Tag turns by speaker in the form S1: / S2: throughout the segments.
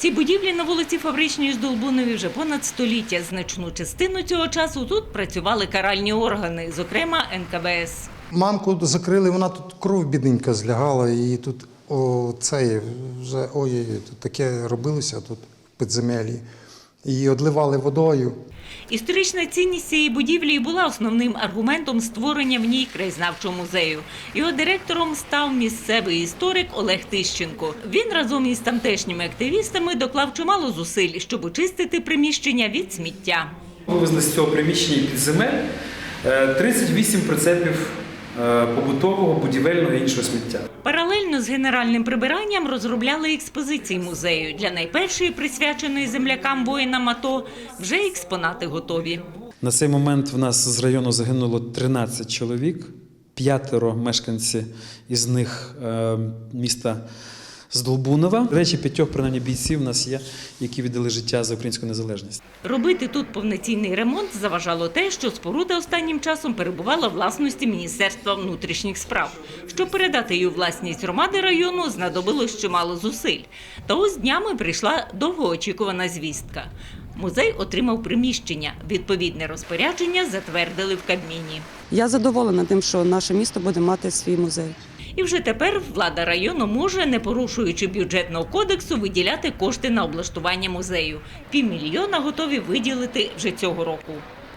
S1: Ці будівлі на вулиці Фабричній здолбунові вже понад століття. Значну частину цього часу тут працювали каральні органи, зокрема НКВС.
S2: Мамку закрили, вона тут кров бідненька злягала, і тут о, це вже ой, тут таке робилося тут підземелі. Її одливали водою.
S1: Історична цінність цієї будівлі і була основним аргументом створення в ній краєзнавчого музею. Його директором став місцевий історик Олег Тищенко. Він разом із тамтешніми активістами доклав чимало зусиль, щоб очистити приміщення від сміття.
S3: Вивезли з цього приміщення під земель е, 38 прицепів е, побутового, будівельного і іншого сміття.
S1: З генеральним прибиранням розробляли експозиції музею. Для найпершої присвяченої землякам воїнам АТО вже експонати готові.
S3: На цей момент в нас з району загинуло 13 чоловік, п'ятеро мешканці із них е, міста Здолбунова. Речі п'ятьох принаймні бійців у нас є, які віддали життя за українську незалежність.
S1: Робити тут повноцінний ремонт заважало те, що споруда останнім часом перебувала в власності Міністерства внутрішніх справ. Щоб передати її власність громади району, знадобилось чимало зусиль. Та ось днями прийшла довгоочікувана звістка. Музей отримав приміщення. Відповідне розпорядження затвердили в Кабміні.
S4: Я задоволена тим, що наше місто буде мати свій музей.
S1: І вже тепер влада району може, не порушуючи бюджетного кодексу, виділяти кошти на облаштування музею. Півмільйона готові виділити вже цього року.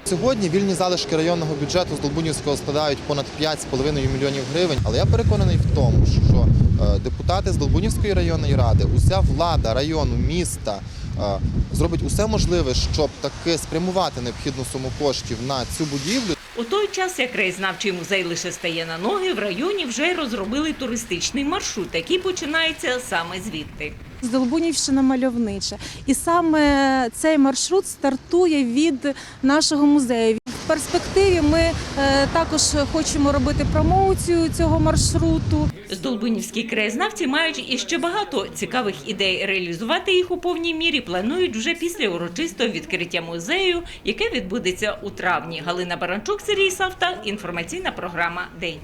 S5: Сьогодні вільні залишки районного бюджету з Долбунівського складають понад 5,5 мільйонів гривень. Але я переконаний в тому, що е, депутати з Долбунівської районної ради, уся влада району, міста е, зробить усе можливе, щоб таки спрямувати необхідну суму коштів на цю будівлю.
S1: У той час, як краєзнавчий музей лише стає на ноги, в районі вже розробили туристичний маршрут, який починається саме звідти.
S6: Здолбунівщина мальовнича. І саме цей маршрут стартує від нашого музею. Перспективі ми е, також хочемо робити промоцію цього маршруту.
S1: Здолбунівські краєзнавці мають іще багато цікавих ідей. Реалізувати їх у повній мірі планують вже після урочистого відкриття музею, яке відбудеться у травні. Галина Баранчук, Сергій Савта. Інформаційна програма День.